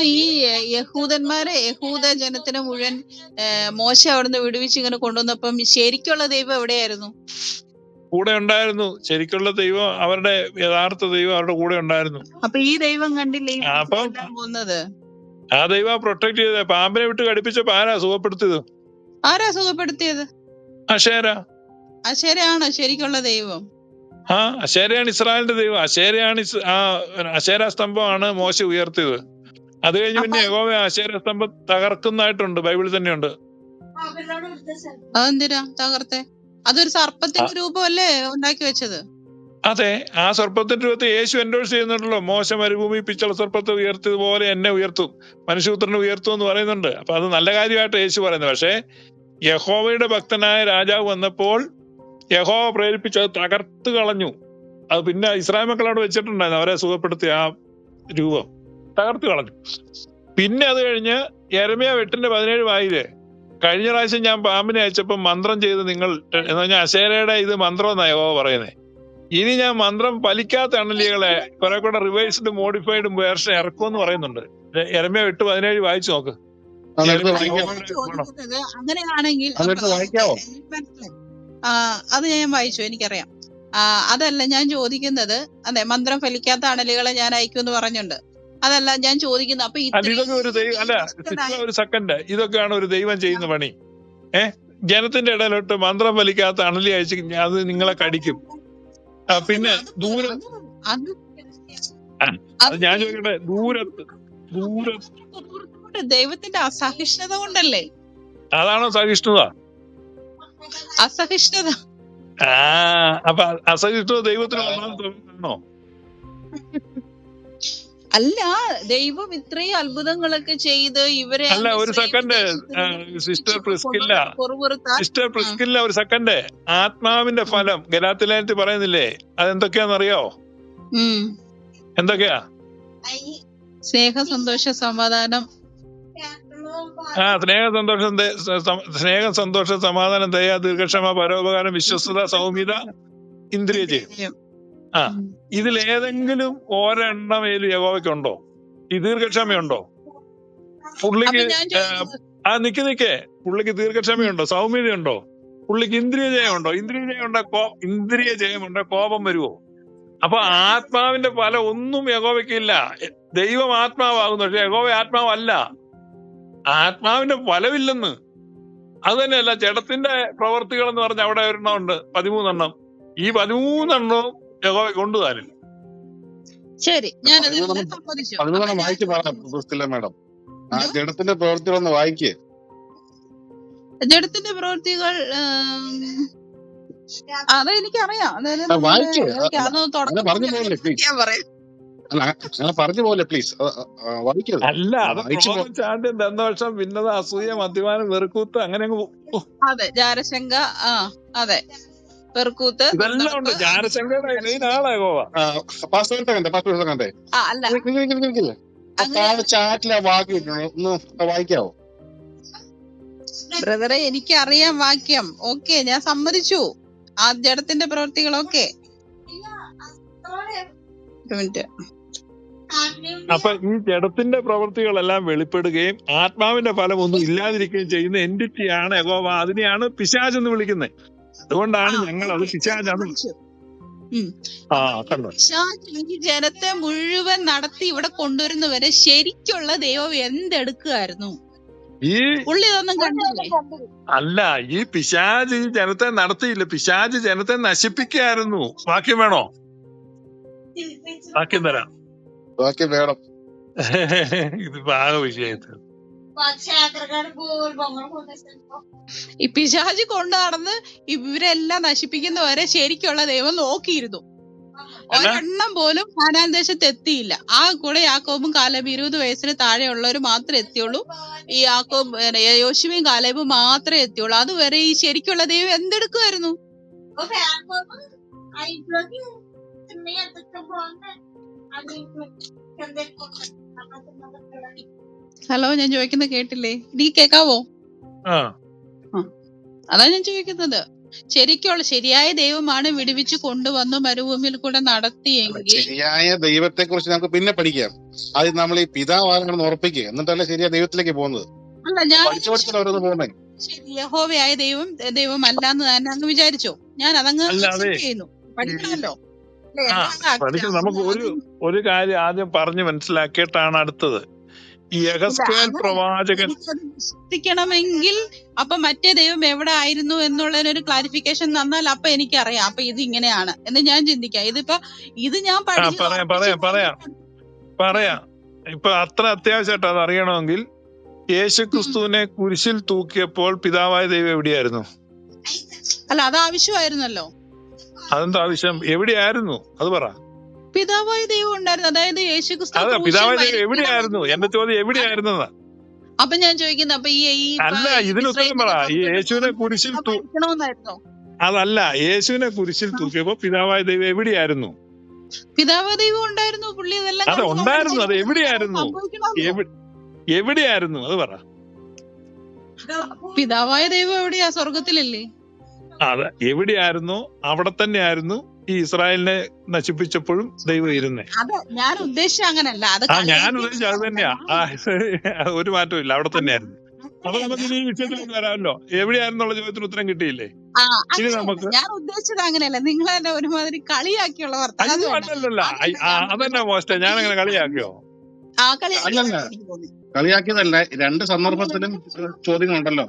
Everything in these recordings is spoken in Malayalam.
ഈ യഹൂദന്മാരെ യഹൂദ ജനത്തിന് മുഴുവൻ മോശം അവിടുന്ന് വിടുവിച്ച് ഇങ്ങനെ കൊണ്ടുവന്നപ്പം ശരിക്കുള്ള ദൈവം എവിടെയായിരുന്നു? കൂടെ ഉണ്ടായിരുന്നു. ശരിക്കുള്ള ദൈവം അവരുടെ യഥാർത്ഥ ദൈവം അവരുടെ കൂടെ ഉണ്ടായിരുന്നു. അപ്പൊ ഈ ദൈവം കണ്ടില്ലേ അപ്പം- പോകുന്നത്? ആ ദൈവം പ്രൊട്ടക്ട് ചെയ്ത പാമ്പിനെ വിട്ട് കടിപ്പിച്ചപ്പോ ആരാ സുഖപ്പെടുത്തിയത്? ആരാ സുഖപ്പെടുത്തിയത്? അശേര. അശേരയാണ് ശരിക്കുള്ള ദൈവം? ആ അശേരയാണ് ഇസ്രായേലിന്റെ ദൈവം. അശേരയാണ് ആ അശേര സ്തംഭമാണ് മോശ ഉയർത്തിയത്. അത് കഴിഞ്ഞ് പിന്നെ യഹോവ സ്തംഭം തകർക്കുന്നതായിട്ടുണ്ട്. ബൈബിളിൽ തന്നെയുണ്ട്. അതെന്തിനാ തകർത്തെ? അതൊരു സർപ്പത്തിന്റെ രൂപമല്ലേ ഉണ്ടാക്കി വെച്ചത്? അതെ ആ സർപ്പത്തിന്റെ രൂപത്തെ യേശു എൻഡോഴ്സ് ചെയ്യുന്നുണ്ടല്ലോ. മോശ മരുഭൂമി പിച്ചള സർപ്പത്തെ ഉയർത്തിയത് പോലെ എന്നെ ഉയർത്തും. മനുഷ്യപുത്രനെ ഉയർത്തും എന്ന് പറയുന്നുണ്ട്. അപ്പൊ അത് നല്ല കാര്യമായിട്ട് യേശു പറയുന്നത്. പക്ഷേ യഹോവയുടെ ഭക്തനായ രാജാവ് വന്നപ്പോൾ യഹോവ പ്രേരിപ്പിച്ച് അത് തകർത്ത് കളഞ്ഞു. അത് പിന്നെ ഇസ്രായേൽ മക്കൾ അവിടെ വെച്ചിട്ടുണ്ടായിരുന്നു. അവരെ സുഖപ്പെടുത്തിയ ആ രൂപം. തകർത്ത് കളഞ്ഞു. പിന്നെ അത് കഴിഞ്ഞ് എരമിയ വെട്ടിന്റെ പതിനേഴ് വായിൽ കഴിഞ്ഞ പ്രാവശ്യം ഞാൻ പാമ്പിനെ അയച്ചപ്പോൾ മന്ത്രം ചെയ്ത് നിങ്ങൾ എന്ന് പറഞ്ഞാൽ അശേരയുടെ ഇത് മന്ത്രം എന്നാ പറയുന്നേ. പറയുന്നത് ഇനി ഞാൻ മന്ത്രം പലിക്കാത്ത അണലികളെ കുറെ കൂടെ റിവേഴ്സ്ഡ് മോഡിഫൈഡ് വേർഷൻ ഇറക്കുമെന്ന് പറയുന്നുണ്ട്. എരമിയ വെട്ട് പതിനേഴ് വായിച്ചു നോക്ക്. അങ്ങനെയാണെങ്കിൽ അതെടുത്ത് വായിക്കാവോ? ആ, അത് ഞാൻ വായിച്ചു എനിക്കറിയാം. അതല്ല ഞാൻ ചോദിക്കുന്നത് അതെ മന്ത്രം ഫലിക്കാത്ത അണലുകളെ ഞാൻ അയക്കുമെന്ന് പറഞ്ഞുണ്ട്. അതല്ല ഞാൻ ചോദിക്കുന്നത് അപ്പൊ ഇതൊക്കെ ഒരു ദൈവം അല്ല ഒരു സെക്കൻഡ് ഇതൊക്കെയാണ് ഒരു ദൈവം ചെയ്യുന്ന പണി. ഏ? ജനത്തിന്റെ ഇടയിലോട്ട് മന്ത്രം വലിക്കാത്ത അണലി അയച്ച് അത് നിങ്ങളെ കടിക്കും. പിന്നെ ദൂരം അത് അത് ഞാൻ ചോദിക്കട്ടെ ദൂരത്ത് ദൂരത്ത് ദൈവത്തിന്റെ അസഹിഷ്ണുത കൊണ്ടല്ലേ? അതാണോ സഹിഷ്ണുത? അസഹിഷ്ണുത. ആ അപ്പൊ അസഹിഷ്ണുത ദൈവത്തിന് ആണോ? അല്ല ദൈവം ഇത്രയും അത്ഭുതങ്ങളൊക്കെ ചെയ്ത് ഇവരെ അല്ല, ഒരു second sister Priscilla. Sister Priscilla ഒരു സെക്കൻഡ് ആത്മാവിന്റെ ഫലം. ഗലാത്തിലായിട്ട് പറയുന്നില്ലേ? അതെന്തൊക്കെയാണെന്നറിയോ അറിയോ എന്തൊക്കെയാ? സ്നേഹ സന്തോഷ സമാധാനം. ആ സ്നേഹ സന്തോഷം സ്നേഹ സന്തോഷ സമാധാനം ദയ ദീർഘക്ഷമ പരോപകാരം വിശ്വസ്തത സൗമ്യത ഇന്ദ്രിയ ജയം ആ. ഏതെങ്കിലും ഒരെണ്ണമേലും യഹോവയ്ക്കുണ്ടോ ഈ ദീർഘക്ഷമയുണ്ടോ? പുള്ളിക്ക് ആ നിക്ക് നിക്കേ. പുള്ളിക്ക് ദീർഘക്ഷമയുണ്ടോ? സൗമ്യതയുണ്ടോ? പുള്ളിക്ക് ഇന്ദ്രിയ ജയമുണ്ടോ ഇന്ദ്രിയ ജയമുണ്ടോ കോ ഇന്ദ്രിയ ജയമുണ്ടോ കോപം വരുമോ അപ്പൊ ആത്മാവിന്റെ ഫല ഒന്നും യഗോവയ്ക്കില്ല ദൈവം ആത്മാവാകുന്നു. പക്ഷെ യഗോവ ആത്മാവല്ല. ആത്മാവിന്റെ ഫലമില്ലെന്ന്. അത് തന്നെയല്ല ജഡത്തിന്റെ പ്രവർത്തികൾ എന്ന് പറഞ്ഞ അവിടെ ഒരെണ്ണം ഉണ്ട്. പതിമൂന്നെണ്ണം. ഈ പതിമൂന്നെണ്ണവും യഹോവ ശരി ഞാൻ വായിച്ച് പറയാം മാഡം. ആ? ജഡത്തിന്റെ പ്രവൃത്തികളൊന്ന് വായിക്കേ. ജഡത്തിന്റെ പ്രവൃത്തികൾ ഉം, അത് എനിക്കറിയാം. അതായത് വായിക്ക്. എനിക്ക് അല്ല, അതൊന്ന് പറഞ്ഞു പോലെ പ്ലീസ് അല്ല ദന്തവർഷം ഭിന്നത അസൂയ മദ്യപാനം വെറുക്കൂത്ത് അങ്ങനെ അങ്ങ് അതെ ജാരശങ്ക ആ അതെ. ഇതെല്ലാം ഉണ്ട്. ജാരശങ്കയുടെ മെയിൻ ആളാ ചാറ്റിലെ വാക്ക് ഒന്ന് വായിക്കാവോ? ബ്രദറെ എനിക്കറിയാം വാക്യം. ഓക്കെ ഞാൻ സമ്മതിച്ചു. ആ ജഡത്തിന്റെ പ്രവൃത്തികളൊക്കെ ഓക്കെ. അപ്പൊ ഈ ജഡത്തിന്റെ പ്രവൃത്തികളെല്ലാം വെളിപ്പെടുകയും ആത്മാവിന്റെ ഫലം ഒന്നും ഇല്ലാതിരിക്കുകയും ചെയ്യുന്ന എന്റിറ്റിയാണ് യഹോവ. അതിനെയാണ് പിശാജ് എന്ന് വിളിക്കുന്നത്. അതുകൊണ്ടാണ് ഞങ്ങൾ അത് പിശാചാണ് സമ്മതിച്ചു. ആ കണ്ടോ ഈ ജനത്തെ മുഴുവൻ നടത്തി ഇവിടെ കൊണ്ടുവരുന്നവരെ ശരിക്കുള്ള ദൈവം എന്തെടുക്കുമായിരുന്നു ഈ പുള്ളി ഇതൊന്നും കണ്ടില്ലേ? അല്ല ഈ പിശാജ് ഈ ജനത്തെ നടത്തിയില്ല. പിശാജ് ജനത്തെ നശിപ്പിക്കായിരുന്നു ബാക്കി വേണോ? ബാക്കി തരാം. ബാക്കി വേണം. ഇത് ഭാഗ വിഷയത്തിൽ ഈ പിശാച് കൊണ്ടു നടന്ന് ഇവരെല്ലാം നശിപ്പിക്കുന്നവരെ ശരിക്കുള്ള ദൈവം നോക്കിയിരുന്നു. ഒരെണ്ണം പോലും കാനാൻ ദേശത്ത് എത്തിയില്ല ആ കൂടെ യാക്കോബും കാലബ് ഇരുപത് വയസ്സിന് താഴെയുള്ളവർ മാത്രമേ എത്തിയുള്ളൂ. ഈ യാക്കോബ് യോശുവും യോശുവയും കാലേബും മാത്രമേ എത്തിയുള്ളൂ. അതുവരെ ഈ ശരിക്കുള്ള ദൈവം എന്തെടുക്കുമായിരുന്നു ഹലോ ഞാൻ ചോദിക്കുന്നത് കേട്ടില്ലേ? നീ കേക്കാവോ? ആ. അതാ ഞാൻ ചോദിക്കുന്നത്. ശരിക്കുള്ള ശരിയായ ദൈവമാണ് വിടുവിച്ച് കൊണ്ടുവന്നു മരുഭൂമിയിൽ കൂടെ നടത്തിയെങ്കിൽ ശരിയായ ദൈവത്തെ കുറിച്ച് നമുക്ക് പിന്നെ പഠിക്കാം. ആദ്യം നമ്മൾ ഈ പിതാവാണെന്ന് ഉറപ്പിക്കുക. എന്നിട്ടല്ലേ ശരിയായ ദൈവത്തിലേക്ക് പോകുന്നത്? അല്ല ഞാൻ യഹോവയായ ദൈവം ദൈവമല്ല എന്ന് തന്നെ അങ്ങ് വിചാരിച്ചോ. ഞാൻ അതങ്ങ് ചെയ്യുന്നു. പഠിക്കണമല്ലോ. നമുക്ക് ഒരു ഒരു കാര്യം ആദ്യം പറഞ്ഞു മനസ്സിലാക്കിയിട്ടാണ് അടുത്തത്. യഹസ്കേൽ അത് പ്രവാചകൻ. അപ്പൊ മറ്റേ ദൈവം എവിടെ ആയിരുന്നു എന്നുള്ളതിനൊരു ക്ലാരിഫിക്കേഷൻ തന്നാൽ അപ്പൊ എനിക്കറിയാം. അപ്പൊ ഇത് ഇങ്ങനെയാണ് എന്ന് ഞാൻ ചിന്തിക്കാം. ഇതിപ്പോ ഇത് ഞാൻ പറയാം, പറയാം. പറയാം. ഇപ്പൊ അത്ര അത്യാവശ്യമായിട്ട് അത് അറിയണമെങ്കിൽ യേശു ക്രിസ്തുവിനെ കുരിശിൽ തൂക്കിയപ്പോൾ പിതാവായ ദൈവം എവിടെയായിരുന്നു? അല്ല അത് ആവശ്യമായിരുന്നല്ലോ. അതെന്താ ആവശ്യം? എവിടെയായിരുന്നു? അത് പറ. പിതാവായ ദൈവം ഉണ്ടായിരുന്നു. അതായത് യേശു ക്രിസ്തു പിതാവായ ദൈവം എവിടെയായിരുന്നു? എന്റെ ചോദ്യം എവിടെയായിരുന്നു അപ്പൊ ഞാൻ ചോദിക്കുന്നത് അപ്പൊ ഈ അല്ല ഇതിന് ഉത്തരം പറ. ഈ യേശുവിനെ കുരിശിൽ അതല്ല യേശുവിനെ കുരിശിൽ തൂക്കിയപ്പോ പിതാവായ ദൈവം എവിടെയായിരുന്നു? പിതാവായ ദൈവം ഉണ്ടായിരുന്നു പുള്ളി ഇതെല്ലാം അതെ, ഉണ്ടായിരുന്നു. അത് എവിടെയായിരുന്നു? എവിടെയായിരുന്നു? അത് പറ. പിതാവായ ദൈവം എവിടെയാ? സ്വർഗത്തിലല്ലേ അതെ എവിടെയായിരുന്നു? അവിടെ തന്നെയായിരുന്നു. ഈ ഇസ്രായേലിനെ നശിപ്പിച്ചപ്പോഴും ദൈവം ഇരുന്നേ. അത് ഞാൻ ഉദ്ദേശിച്ച അങ്ങനല്ല. അത് ആ ഞാൻ ഉദ്ദേശിച്ചത് അത് തന്നെയാ. ആ. ഒരു മാറ്റവും ഇല്ല. അവിടെ തന്നെയായിരുന്നു. അപ്പൊ നമുക്ക് ഇനി ഈ വിഷയത്തിലേക്ക് വരാമല്ലോ. എവിടെയായിരുന്നുള്ള ചോദ്യത്തിന് ഉത്തരം കിട്ടിയില്ലേ? ആ, ഇനി അങ്ങനെയല്ല. നമുക്ക് ഞാൻ ഉദ്ദേശിച്ചത് അങ്ങനെയല്ല. നിങ്ങൾ തന്നെ ഒരുമാതിരി കളിയാക്കിയുള്ള വർത്തമാനം. അയ്യോ അത് വേണ്ട. അല്ലല്ല ഐ- ആ, അതന്നെ മോശം. ഞാൻ അങ്ങനെ കളിയാക്കിയോ? ആ. എനിക്ക് തോന്നി. കളിയാക്കിയതല്ല. രണ്ട് സന്ദർഭത്തിലും ചോദ്യങ്ങളുണ്ടല്ലോ.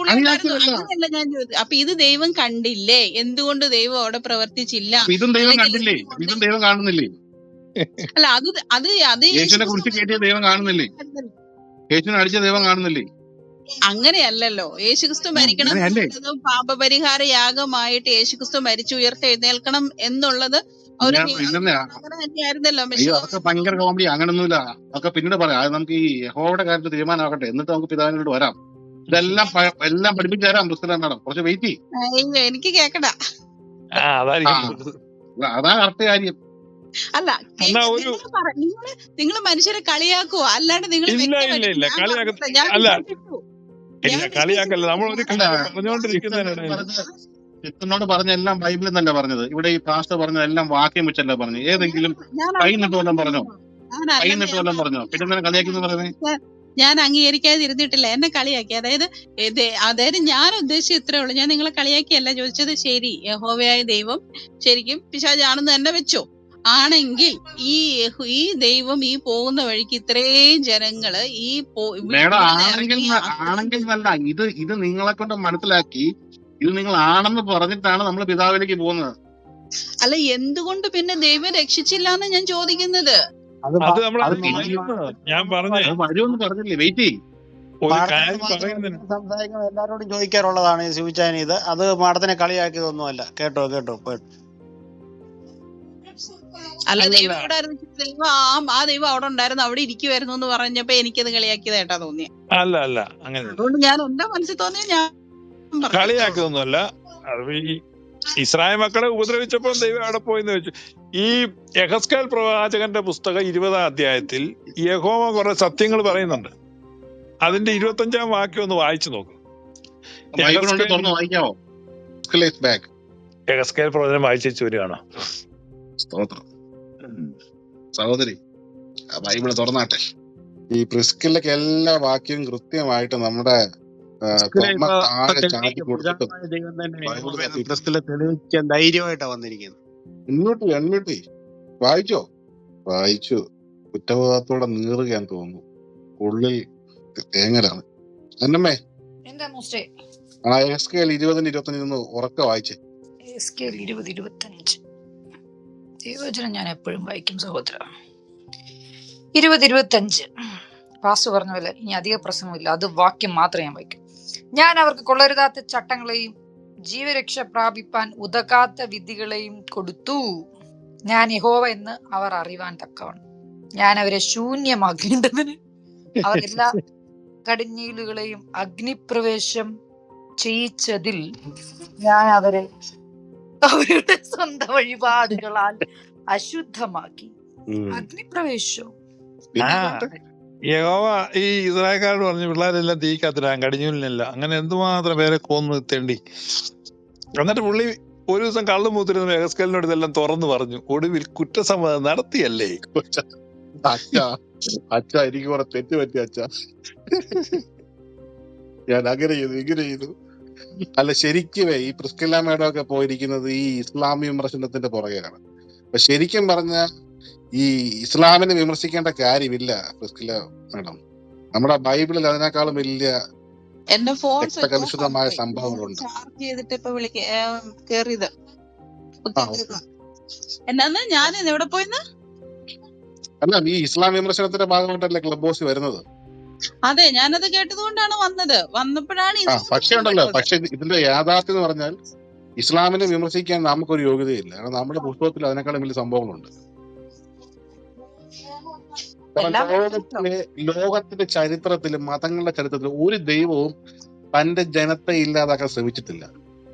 അങ്ങനെയല്ല ഞാൻ ചോദിച്ചത്. അപ്പൊ ഇത് ദൈവം കണ്ടില്ലേ? എന്തുകൊണ്ട് ദൈവം അവിടെ പ്രവർത്തിച്ചില്ല? ഇതും ദൈവം കണ്ടില്ലേ? ഇതും ദൈവം കാണുന്നില്ലേ? അല്ല അത് അത് അത് യേശുവിനെ കുറിച്ച് കയറ്റിയ ദൈവം കാണുന്നില്ലേ? യേശുവിനെ അടിച്ച ദൈവം കാണുന്നില്ലേ? അങ്ങനെയല്ലല്ലോ. യേശുക്രിസ്തു മരിക്കണം? എന്നുള്ളതും പാപപരിഹാര യാഗമായിട്ട് യേശുക്രിസ്തു മരിച്ചു ഉയർത്തെഴുന്നേൽക്കണം എന്നുള്ളത്. അതൊക്കെ ഭയങ്കര കോമഡി അങ്ങനൊന്നുമില്ല. അതൊക്കെ പിന്നീട് പറയാം. അത് നമുക്ക് ഈ യഹോയുടെ കാര്യത്തിൽ തീരുമാനമാകട്ടെ. എന്നിട്ട് നമുക്ക് പിതാവിനോട് വരാം. ഇതെല്ലാം പ- എല്ലാം പഠിപ്പിച്ചു തരാം ക്രിസ്ത്യൻ മാഡം കുറച്ച് വെയിറ്റ് ചെയ്യും. എനിക്ക് കേക്കടാ ആ അതായിരിക്കും ആ. നല്ലത്. അതാ കറക്റ്റ് കാര്യം. അല്ല എന്നാ ഒരു- നിങ്ങൾ നിങ്ങൾ മനുഷ്യരെ കളിയാക്കുവോ? അല്ലാണ്ട് നിങ്ങൾ ഇല്ല, വ്യക്തമായിട്ട് ഇല്ല, ഇല്ല, കളിയാക്ക- അല്ല. ഇല്ല കളിയാക്കല്ല. നമ്മൾ ഒരു അല്ല, കാര്യം പറഞ്ഞുകൊണ്ടിരിക്കുന്നതിനിടയിൽ ക്രിസ്ത്യനോട് പറഞ്ഞ എല്ലാം ബൈബിളിൽ തന്നെ പറഞ്ഞത്. ഇവിടെ ഈ പാസ്റ്റർ പറഞ്ഞ എല്ലാം വാക്യം വെച്ചല്ല പറഞ്ഞു ഏതെങ്കിലും കൈ നിട്ടുവല്ലോ നിട്ട് വല്ലതും പറഞ്ഞോ? കൈ നിട്ടുവല്ലോ വല്ലതും പറഞ്ഞോ? പിന്നെ എന്തിനാ കളിയാക്കി പറയുന്നത് ഞാൻ അംഗീകരിക്കാതിരുന്നിട്ടില്ല എന്നെ കളിയാക്കി. അതായത് അതായത് ഞാൻ ഉദ്ദേശിച്ച ഇത്രേ ഉള്ളൂ. ഞാൻ നിങ്ങളെ കളിയാക്കിയല്ല. ചോദിച്ചത് ശരി യഹോവയായ ദൈവം ശരിക്കും പിശാചാണെന്ന് തന്നെ വെച്ചോ. ആണെങ്കിൽ ഈ ഈ ദൈവം ഈ പോകുന്ന വഴിക്ക് ഇത്രയും ജനങ്ങൾ ഈ ആണെങ്കിൽ എന്നല്ല ഇത് ഇത് നിങ്ങളെ കൊണ്ട് മനസ്സിലാക്കി. ഇത് നിങ്ങൾ ആണെന്ന് പറഞ്ഞിട്ടാണ് നമ്മൾ പിതാവിലേക്ക് പോകുന്നത്. അല്ല എന്തുകൊണ്ട് പിന്നെ ദൈവം രക്ഷിച്ചില്ല എന്ന് ഞാൻ ചോദിക്കുന്നത്? അത് നമ്മൾ ഞാൻ പറഞ്ഞു. അത് വരുമെന്ന് പറഞ്ഞില്ലേ? വെയിറ്റ് ചെയ്യും. ഒരു കാര്യം പറയുന്നതിന്. സംസാരിക്കുമ്പോൾ എല്ലാരോടും ചോദിക്കാറുള്ളതാണ് ശിവചാൻ ഇത്. അത് മാഡത്തിനെ കളിയാക്കിയതൊന്നുമല്ല. കേട്ടോ കേട്ടോ കേട്ടോ. അല്ല. ദൈവം അവിടെ ദൈവം ആ ആ ദൈവം അവിടെ ഉണ്ടായിരുന്നു. അവിടെ ഇരിക്കുവായിരുന്നു എന്ന് പറഞ്ഞപ്പോ എനിക്കത് കളിയാക്കിയതായിട്ടാ തോന്നിയ. അല്ല അല്ല അങ്ങനെ. അതുകൊണ്ട് ഞാൻ എന്റെ മനസ്സിൽ തോന്നിയ ഞാൻ പറഞ്ഞു. ഇസ്രായേൽ മക്കളെ ഉപദ്രവിച്ചപ്പോൾ ദൈവം അവിടെ പോയെന്ന് വെച്ചു. ഈ യഹസ്കേൽ പ്രവാചകന്റെ പുസ്തകം ഇരുപതാം അധ്യായത്തിൽ യഹോമ കുറെ സത്യങ്ങൾ പറയുന്നുണ്ട്. അതിന്റെ ഇരുപത്തഞ്ചാം വാക്യം ഒന്ന് വായിച്ചു നോക്കും. യഹസ്കേൽ പ്രവചനം വായിച്ചു വരികയാണോ സ്തോത്രം. സഹോദരി ബൈബിൾ തുറന്നാട്ടെ. ഈ പ്രിസ്കിലൊക്കെ എല്ലാ വാക്യവും കൃത്യമായിട്ട് നമ്മുടെ തെളിയിക്കാൻ ധൈര്യമായിട്ടാ വന്നിരിക്കുന്നത്. വായിച്ചോ? വായിച്ചു. കുറ്റബോധത്തോടെ നീറുകയാന്ന് തോന്നുന്നു. ഉള്ളിൽ തേങ്ങലാണ്. എന്നമ്മേ ആ എസ് കെ എൽ ഇരുപതിന് ഇരുപത്തഞ്ചിന്ന് ഉറക്ക വായിച്ചേ. എസ് കെ ഇരുപത് ഇരുപത്തഞ്ച് ദൈവചനം ഞാൻ എപ്പോഴും വായിക്കും സഹോദര. ഇരുപത് ഇരുപത്തഞ്ച് പാസ് പറഞ്ഞ പോലെ ഇനി അധിക പ്രസംഗമില്ല അത് വാക്യം മാത്രം ഞാൻ വായിക്കും. ഞാൻ അവർക്ക് കൊള്ളരുതാത്ത ചട്ടങ്ങളെയും ജീവരക്ഷ പ്രാപിപ്പാൻ ഉതകാത്ത വിധികളെയും കൊടുത്തു. ഞാൻ യഹോവ എന്ന് അവർ അറിവാൻ തക്കവണ്ണം. ഞാൻ അവരെ ശൂന്യമാക്കേണ്ടതിന് അവർ എല്ലാ കടിഞ്ഞീലുകളെയും അഗ്നിപ്രവേശം ചെയ്യിച്ചതിൽ ഞാൻ അവരെ അവരുടെ സ്വന്തം വഴിപാടുകളാൽ അശുദ്ധമാക്കി. അഗ്നിപ്രവേശവും? യഹോവ ഈ ഇസ്രായേൽക്കാരോട് പറഞ്ഞു പിള്ളേരെല്ലാം തീക്കത്തിടാൻ കടിഞ്ഞൂലിനല്ല. അങ്ങനെ എന്തുമാത്രം പേരെ കോന്നു തെണ്ടി. എന്നിട്ട് പുള്ളി ഒരു ദിവസം കള്ളു മൂത്തിരുന്ന മേഘസ്കലിനോട് ഇതെല്ലാം തുറന്നു പറഞ്ഞു ഒടുവിൽ കുറ്റസമ്മതം നടത്തിയല്ലേ? അച്ഛ എനിക്ക് കുറെ തെറ്റ് പറ്റി അച്ഛ. ഞാൻ അങ്ങനെ ചെയ്തു ഇങ്ങനെ ചെയ്തു. അല്ല ശരിക്കുമേ ഈ പ്രിസ്കില്ല മേഡം ഒക്കെ പോയിരിക്കുന്നത് ഈ ഇസ്ലാമി വിമർശനത്തിന്റെ പുറകെയാണ്. അപ്പൊ ശരിക്കും പറഞ്ഞ ഈ ഇസ്ലാമിനെ വിമർശിക്കേണ്ട കാര്യമില്ല പ്രിസ്കില്ല മേഡം. നമ്മുടെ ബൈബിളിൽ അതിനേക്കാളും വലിയ എന്റെ ഫോൺ ആയി. സംഭവങ്ങളുണ്ട്. ചാർജ് ചെയ്തിട്ട് ഇപ്പൊ വിളിക്ക കേറിയത്. എന്നാന്ന്? ഞാൻ എവിടെ പോയിന്ന്? അല്ല ഈ ഇസ്ലാം വിമർശനത്തിന്റെ ഭാഗമായിട്ടല്ലേ ക്ലബ് ഹൗസ് വരുന്നത്? അതെ ഞാനത് കേട്ടതുകൊണ്ടാണ് വന്നത്. വന്നപ്പോഴാണ് പക്ഷെ ഉണ്ടല്ലോ പക്ഷെ ഇതിന്റെ യാഥാർത്ഥ്യം എന്ന് പറഞ്ഞാൽ ഇസ്ലാമിനെ വിമർശിക്കാൻ നമുക്കൊരു യോഗ്യതയില്ല. കാരണം നമ്മുടെ പുസ്തകത്തിൽ അതിനേക്കാളും വലിയ സംഭവങ്ങളുണ്ട്. കാരണം ലോകത്തിലെ ലോകത്തിന്റെ ചരിത്രത്തിൽ മതങ്ങളുടെ ചരിത്രത്തിൽ ഒരു ദൈവവും തന്റെ ജനത്തെ ഇല്ലാതാക്കാൻ ശ്രമിച്ചിട്ടില്ല.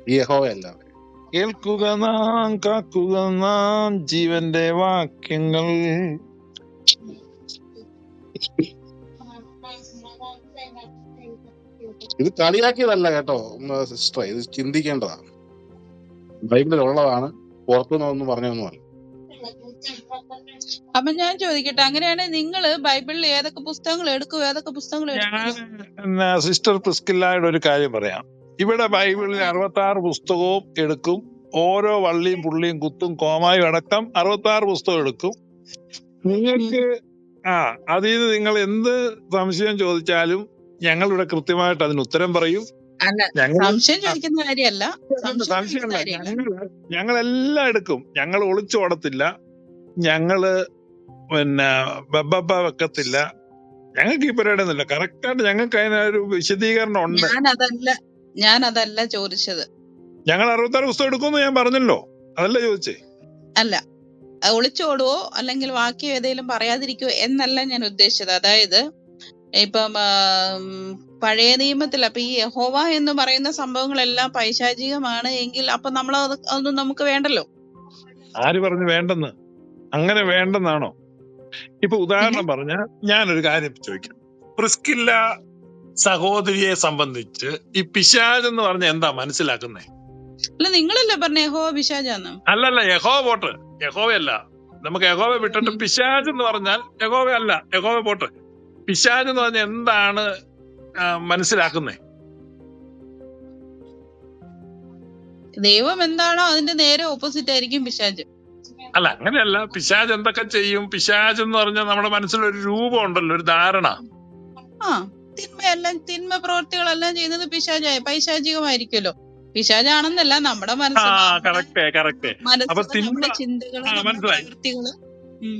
യഹോവയല്ലാതെ. കേൾക്കുക നാം കാക്കുക നാം ജീവന്റെ വാക്യങ്ങൾ. ഇത് കളിയാക്കിയതല്ല കേട്ടോ സിസ്റ്റർ ഇത് ചിന്തിക്കേണ്ടതാണ്. ബൈബിളിൽ ഉള്ളതാണ് പുറത്തുനിന്നൊന്നും പറഞ്ഞൊന്നുമല്ല. അപ്പൊ ഞാൻ ചോദിക്കട്ടെ അങ്ങനെയാണെങ്കിൽ നിങ്ങൾ ബൈബിളിൽ ഏതൊക്കെ പുസ്തകങ്ങൾ എടുക്കും ഏതൊക്കെ പുസ്തകങ്ങൾ ഞാൻ സിസ്റ്റർ പ്രിസ്കില്ലായുടെ ഒരു കാര്യം പറയാം. ഇവിടെ ബൈബിളിൽ അറുപത്തി ആറ് പുസ്തകവും എടുക്കും. ഓരോ വള്ളിയും പുള്ളിയും കുത്തും കോമായും അടക്കം അറുപത്തി ആറ് പുസ്തകം എടുക്കും. നിങ്ങൾക്ക് ആ അതിൽ നിന്ന് നിങ്ങൾ എന്ത് സംശയം ചോദിച്ചാലും ഞങ്ങൾ ഇവിടെ കൃത്യമായിട്ട് അതിന് ഉത്തരം പറയും. സംശയം ചോദിക്കുന്ന കാര്യമല്ല. സംശയം ഞങ്ങൾ ഞങ്ങളെല്ലാം എടുക്കും. ഞങ്ങൾ ഒളിച്ചോടത്തില്ല. ഞങ്ങൾ പിന്നെ ബബ്ബ വെക്കത്തില്ല. ഞങ്ങൾക്ക് ഈ പരിപാടി ഒന്നുമില്ല. കറക്റ്റ് ആയിട്ട് ഞങ്ങൾക്ക് അതിനൊരു വിശദീകരണം ഉണ്ട്. ഞാൻ അതല്ല ചോദിച്ചത്. ഞങ്ങൾ അറുപത്താറ് പുസ്തകം എടുക്കുമെന്ന് ഞാൻ പറഞ്ഞല്ലോ. അതല്ല ചോദിച്ചേ? അല്ല ഒളിച്ചോടുവോ അല്ലെങ്കിൽ വാക്യം ഏതെങ്കിലും പറയാതിരിക്കുവോ എന്നല്ല ഞാൻ ഉദ്ദേശിച്ചത്. അതായത് ഇപ്പം പഴയ നിയമത്തിൽ അപ്പൊ ഈ യഹോവ എന്ന് പറയുന്ന സംഭവങ്ങളെല്ലാം പൈശാചികമാണ് എങ്കിൽ അപ്പൊ നമ്മൾ അത് അതൊന്നും നമുക്ക് വേണ്ടല്ലോ? ആര് പറഞ്ഞു വേണ്ടെന്ന്? അങ്ങനെ വേണ്ടെന്നാണോ? ഇപ്പൊ ഉദാഹരണം പറഞ്ഞ ഞാനൊരു കാര്യം ചോദിക്കാം. പ്രിസ്കില്ല സഹോദരിയെ സംബന്ധിച്ച് ഈ പിശാജ് എന്ന് പറഞ്ഞ എന്താ മനസ്സിലാക്കുന്നേ? അല്ല നിങ്ങളല്ലേ പറഞ്ഞ പിശാജാന്ന് പിശാചാന്ന്? അല്ലല്ല യഹോ പോട്ട്. യഹോവയല്ല. നമുക്ക് യഹോവ വിട്ടിട്ട്. പിശാജ് എന്ന് പറഞ്ഞാൽ യഹോവ അല്ല യഹോവ പോട്ട്. പിശാജ് എന്ന് പറഞ്ഞാൽ എന്താണ് മനസ്സിലാക്കുന്നേ? ദൈവം എന്താണോ അതിന്റെ നേരെ ഓപ്പോസിറ്റ് ആയിരിക്കും പിശാച്. അല്ല അങ്ങനെയല്ല. പിശാജ് എന്തൊക്കെ ചെയ്യും? പിശാജ് എന്ന് പറഞ്ഞാൽ നമ്മുടെ മനസ്സിലൊരു രൂപം ഉണ്ടല്ലോ ഒരു ധാരണ. ആ തിന്മയെല്ലാം തിന്മ പ്രവൃത്തികളെല്ലാം ചെയ്യുന്നത് പിശാജായി പൈശാചികമായിരിക്കുമല്ലോ. പിശാചാണെന്നല്ല നമ്മുടെ മനസ്സിലായി.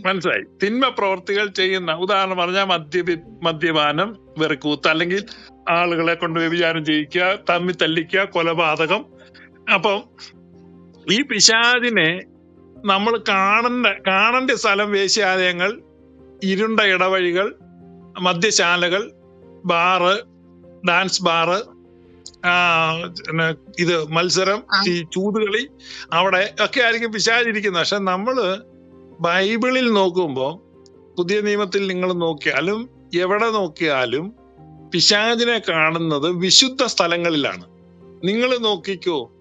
മനസ്സിലായി. തിന്മ പ്രവർത്തികൾ ചെയ്യുന്ന ഉദാഹരണം പറഞ്ഞാൽ മദ്യപി മദ്യപാനം വെറുക്കൂത്ത് അല്ലെങ്കിൽ ആളുകളെ കൊണ്ട് വ്യഭിചാരം ചെയ്യിക്കുക തമ്മി തല്ലിക്കുക കൊലപാതകം. അപ്പം ഈ പിശാദിനെ നമ്മൾ കാണേണ്ട കാണേണ്ട സ്ഥലം വേശ്യാലയങ്ങൾ ഇരുണ്ട ഇടവഴികൾ മദ്യശാലകൾ ബാറ് ഡാൻസ് ബാറ് ഇത് മത്സരം ഈ ചൂതുകളി അവിടെ ഒക്കെ ആയിരിക്കും പിശാചിരിക്കുന്നത് പക്ഷെ നമ്മൾ ബൈബിളിൽ നോക്കുമ്പോൾ പുതിയ നിയമത്തിൽ നിങ്ങൾ നോക്കിയാലും എവിടെ നോക്കിയാലും പിശാചിനെ കാണുന്നത് വിശുദ്ധ സ്ഥലങ്ങളിലാണ്. നിങ്ങൾ നോക്കിക്കോ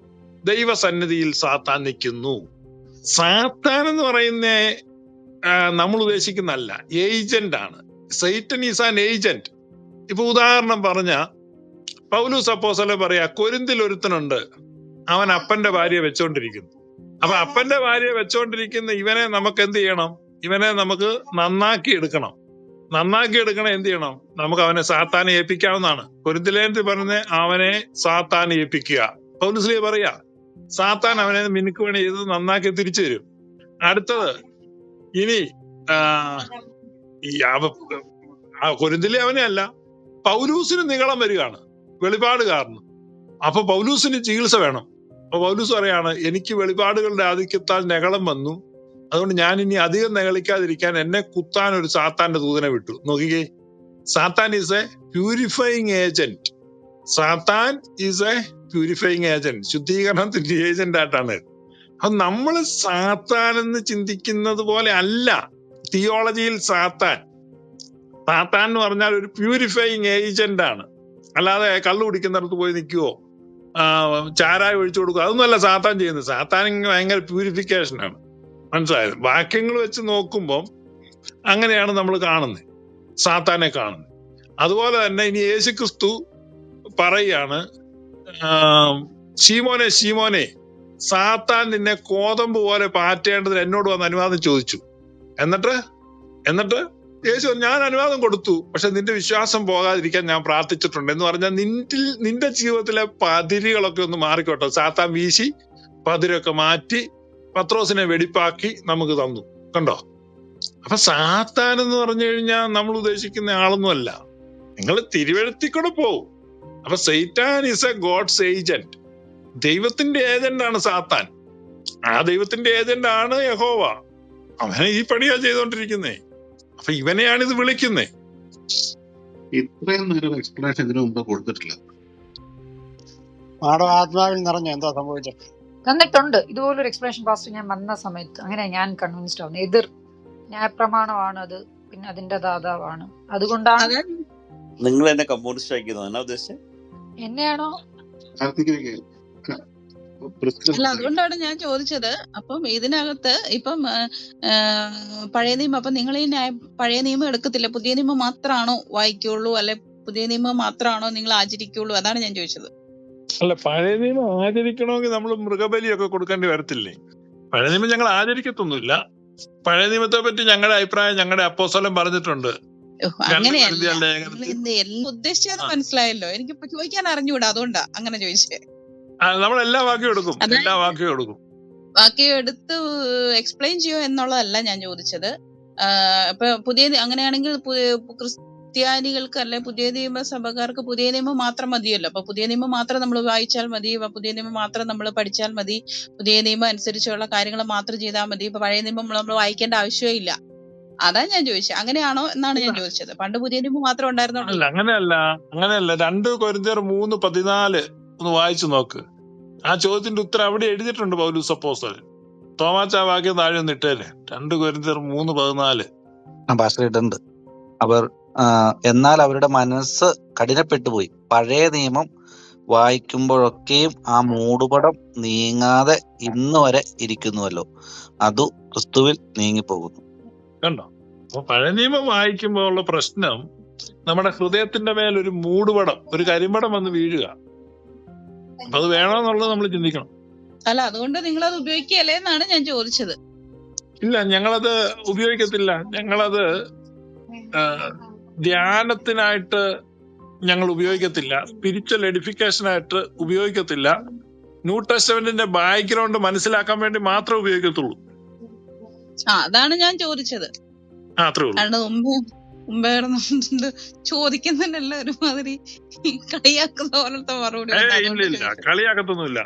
ദൈവസന്നിധിയിൽ സാത്താൻ നിൽക്കുന്നു. സാത്താൻ എന്ന് പറയുന്ന നമ്മൾ ഉദ്ദേശിക്കുന്നല്ല ഏജന്റ് ആണ്. സൈറ്റൻ ഈസ് ആൻ ഏജന്റ് ഇപ്പൊ ഉദാഹരണം പറഞ്ഞ പൗലു സപ്പോസല പറയാ കൊരിന്തിൽ ഒരുത്തനുണ്ട്. അവൻ അപ്പന്റെ ഭാര്യ വെച്ചോണ്ടിരിക്കുന്നു. അപ്പൊ അപ്പന്റെ ഭാര്യ വെച്ചോണ്ടിരിക്കുന്ന ഇവനെ നമുക്ക് എന്ത് ചെയ്യണം? ഇവനെ നമുക്ക് നന്നാക്കി എടുക്കണം. നന്നാക്കി എടുക്കണം എന്ത് ചെയ്യണം? നമുക്ക് അവനെ സാത്താനെ ഏൽപ്പിക്കാവുന്നതാണ്. കൊരിന്തിലേന്ത് പറഞ്ഞ അവനെ സാത്താനെ ഏൽപ്പിക്കുക. പൗലുസ്ലിയെ പറയാ സാത്താൻ അവനെ മിനുക്ക് പണി ചെയ്ത് നന്നാക്കി തിരിച്ചു തരും. അടുത്തത് ഇനി കൊരിന്തിലെ അവനെ അല്ല പൗലൂസിന് നീളം വരികയാണ് വെളിപാട് കാരണം അപ്പൊ പൗലൂസിന് ചികിത്സ വേണം. അപ്പൊ പൗലൂസ് പറയാണ് എനിക്ക് വെളിപാടുകളുടെ ആധിക്യത്താൽ നെകളം വന്നു. അതുകൊണ്ട് ഞാൻ ഇനി അധികം നികളിക്കാതിരിക്കാൻ എന്നെ കുത്താൻ ഒരു സാത്താന്റെ ദൂതനെ വിട്ടു. നോക്കിക്കേ Satan is a purifying agent Satan is a purifying agent ശുദ്ധീകരണത്തിന്റെ agent ആയിട്ടാണ്. അപ്പൊ നമ്മൾ സാത്താൻ എന്ന് ചിന്തിക്കുന്നത് പോലെ അല്ല. തിയോളജിയിൽ സാത്താൻ. സാത്താൻ എന്ന് പറഞ്ഞാൽ ഒരു പ്യൂരിഫൈങ് ഏജന്റ് ആണ്. അല്ലാതെ കള്ളു കുടിക്കുന്നിടത്ത് പോയി നിൽക്കുവോ ചാരായം ഒഴിച്ചു കൊടുക്കുക അതൊന്നുമല്ല സാത്താൻ ചെയ്യുന്നത്. സാത്താൻ ഭയങ്കര പ്യൂരിഫിക്കേഷനാണ് മനസ്സിലായത് വാക്യങ്ങൾ വെച്ച് നോക്കുമ്പോൾ അങ്ങനെയാണ് നമ്മൾ കാണുന്നത്. സാത്താനെ കാണുന്നത്. അതുപോലെ തന്നെ ഇനി യേശു ക്രിസ്തു പറയാണ് ശീമോനെ ശീമോനെ സാത്താൻ നിന്നെ കോതമ്പ് പോലെ പാറ്റേണ്ടതിന് എന്നോട് വന്ന് അനുവാദം ചോദിച്ചു. എന്നിട്ട്? എന്നിട്ട്? യേശു ഞാൻ അനുവാദം കൊടുത്തു പക്ഷെ നിന്റെ വിശ്വാസം പോകാതിരിക്കാൻ ഞാൻ പ്രാർത്ഥിച്ചിട്ടുണ്ട്. എന്ന് പറഞ്ഞാൽ നിന്റെ നിന്റെ ജീവിതത്തിലെ പതിരുകളൊക്കെ ഒന്ന് മാറിക്കോട്ടെ. സാത്താൻ വീശി പതിരൊക്കെ മാറ്റി പത്രോസിനെ വെടിപ്പാക്കി നമുക്ക് തന്നു. കണ്ടോ? അപ്പൊ സാത്താൻ എന്ന് പറഞ്ഞു കഴിഞ്ഞാൽ നമ്മൾ ഉദ്ദേശിക്കുന്ന ആളൊന്നുമല്ല. നിങ്ങൾ തിരുവഴുത്തിക്കൂടെ പോവും. അപ്പൊ Satan is a God's agent ദൈവത്തിന്റെ ഏജന്റ് ആണ് സാത്താൻ. ആ ദൈവത്തിന്റെ ഏജന്റ് ആണ് യഹോവ. അവനെ ഈ പണിയാ ചെയ്തോണ്ടിരിക്കുന്നേ. അപ്പൊ ഇവനെയാണ് ഇത് വിളിക്കുന്നേ. ഇത്രയും നേരം എക്സ്പ്ലനേഷൻ ഇതിനു മുമ്പ് കൊടുത്തിട്ടില്ല. മാഡം ആത്മാവിൽ നിറഞ്ഞ എന്താ സംഭവിച്ചത് തന്നിട്ടുണ്ട്. ഇതുപോലൊരു എക്സ്പ്ലനേഷൻ പാസ്റ്റ് ഞാൻ വന്ന സമയത്ത് അങ്ങനെ ഞാൻ കൺവിൻസ്ഡ് ആവുന്നു. എതിർ ന്യായപ്രമാണമാണ് അത് പിന്നെ അതിന്റെ ദാതാവാണ്. അതുകൊണ്ടാണ് അതെ നിങ്ങൾ എന്നെ കമ്മ്യൂണിസ്റ്റ് ആക്കിയതോ. എന്നാ ഉദ്ദേശിച്ചത് എന്നെയാണോ? അല്ല അതുകൊണ്ടാണ് ഞാൻ ചോദിച്ചത്. അപ്പം ഇതിനകത്ത് ഇപ്പം പഴയ നിയമം അപ്പൊ നിങ്ങൾ ഈ ന്യായ പഴയ നിയമം എടുക്കത്തില്ല. പുതിയ നിയമം മാത്രമാണോ വായിക്കുള്ളൂ? അല്ലെ പുതിയ നിയമം മാത്രമാണോ നിങ്ങൾ ആചരിക്കുള്ളൂ? അതാണ് ഞാൻ ചോദിച്ചത്. അല്ല പഴയ നിയമം ആചരിക്കണമെങ്കിൽ നമ്മൾ മൃഗബലിയൊക്കെ കൊടുക്കേണ്ടി വരത്തില്ലേ? പഴയ നിയമം ഞങ്ങൾ ആചരിക്കത്തൊന്നുമില്ല. പഴയ നിയമത്തെ പറ്റി ഞങ്ങളുടെ അഭിപ്രായം ഞങ്ങളുടെ അപ്പോസ്വലം പറഞ്ഞിട്ടുണ്ട്. അങ്ങനെയല്ല. ഉദ്ദേശിച്ചത് മനസ്സിലായല്ലോ. എനിക്കിപ്പോ ചോദിക്കാൻ അറിഞ്ഞുകൂടാ അതുകൊണ്ടാ അങ്ങനെ ചോദിച്ചേ. നമ്മൾ എല്ലാ വാക്യം എടുക്കും. എല്ലാ വാക്കും എടുക്കും. ബാക്കി എടുത്ത് എക്സ്പ്ലെയിൻ ചെയ്യോ എന്നുള്ളതല്ല ഞാൻ ചോദിച്ചത്. ഇപ്പൊ പുതിയ അങ്ങനെയാണെങ്കിൽ ക്രിസ്ത്യാനികൾക്ക് അല്ലെ പുതിയ നിയമ സഭകാർക്ക് പുതിയ നിയമം മാത്രം മതിയല്ലോ. അപ്പൊ പുതിയ നിയമം മാത്രം നമ്മൾ വായിച്ചാൽ മതി പുതിയ നിയമം മാത്രം നമ്മൾ പഠിച്ചാൽ മതി പുതിയ നിയമം അനുസരിച്ചുള്ള കാര്യങ്ങൾ മാത്രം ചെയ്താൽ മതി. ഇപ്പൊ പഴയ നിയമം നമ്മൾ വായിക്കേണ്ട ആവശ്യമേ ഇല്ല അതാ ഞാൻ ചോദിച്ചത് അങ്ങനെയാണോ എന്നാണ് ഞാൻ ചോദിച്ചത്. പണ്ട് പുതിയ നിയമം മാത്രം അല്ല ഉണ്ടായിരുന്നുള്ളൂ അങ്ങനെയല്ല. അങ്ങനെയല്ല. രണ്ട് കൊരിന്ത്യർ മൂന്ന് പതിനാല് ഒന്ന് വായിച്ചു നോക്ക്. ആ ചോദ്യത്തിന്റെ ഉത്തരം അവിടെ എഴുതിയിട്ടുണ്ട് പൗലൂസ് അപ്പോസ്തലൻ. തോമാച്ച വാക്യം താഴെ ഒന്ന് ഇട്ടേരെ. രണ്ട് കൊരിന്ത്യർ മൂന്ന് പതിനാല്. ഇട്ടുണ്ട് ഇടുന്നുണ്ട് അവർ എന്നാൽ അവരുടെ മനസ്സ് കഠിനപ്പെട്ടു പോയി പഴയ നിയമം വായിക്കുമ്പോഴൊക്കെയും ആ മൂടുപടം നീങ്ങാതെ ഇന്ന് വരെ ഇരിക്കുന്നുവല്ലോ. അതു ക്രിസ്തുവിൽ നീങ്ങിപ്പോകുന്നു. കണ്ടോ? അപ്പൊ പഴയ നിയമം വായിക്കുമ്പോൾ ഉള്ള പ്രശ്നം നമ്മുടെ ഹൃദയത്തിന്റെ മേൽ ഒരു മൂടുപടം ഒരു കരിമ്പടം വന്ന് വീഴുക. അപ്പൊ അത് വേണമെന്നുള്ളത് നമ്മൾ ചിന്തിക്കണം. അല്ല അതുകൊണ്ട് നിങ്ങൾ അത് ഉപയോഗിക്കുകയല്ലേ എന്നാണ് ഞാൻ ചോദിച്ചത്. ഇല്ല ഞങ്ങളത് ഉപയോഗിക്കത്തില്ല. ഞങ്ങളത് ധ്യാനത്തിനായിട്ട് ഞങ്ങൾ ഉപയോഗിക്കത്തില്ല. സ്പിരിച്വൽ എഡിഫിക്കേഷനായിട്ട് ഉപയോഗിക്കത്തില്ല. ന്യൂ ടെസ്റ്റമെന്റിന്റെ ബാക്ക്ഗ്രൗണ്ട് മനസ്സിലാക്കാൻ വേണ്ടി മാത്രമേ ഉപയോഗിക്കത്തുള്ളൂ. ആ അതാണ് ഞാൻ ചോദിച്ചത്. അല്ലാണ്ട് മുമ്പ് മുമ്പേ കിടന്നുകൊണ്ട് ചോദിക്കുന്നതിനല്ല ഒരുമാതിരി കളിയാക്കുന്ന പോലത്തെ മറുപടി കളിയാക്കത്തൊന്നുമില്ല.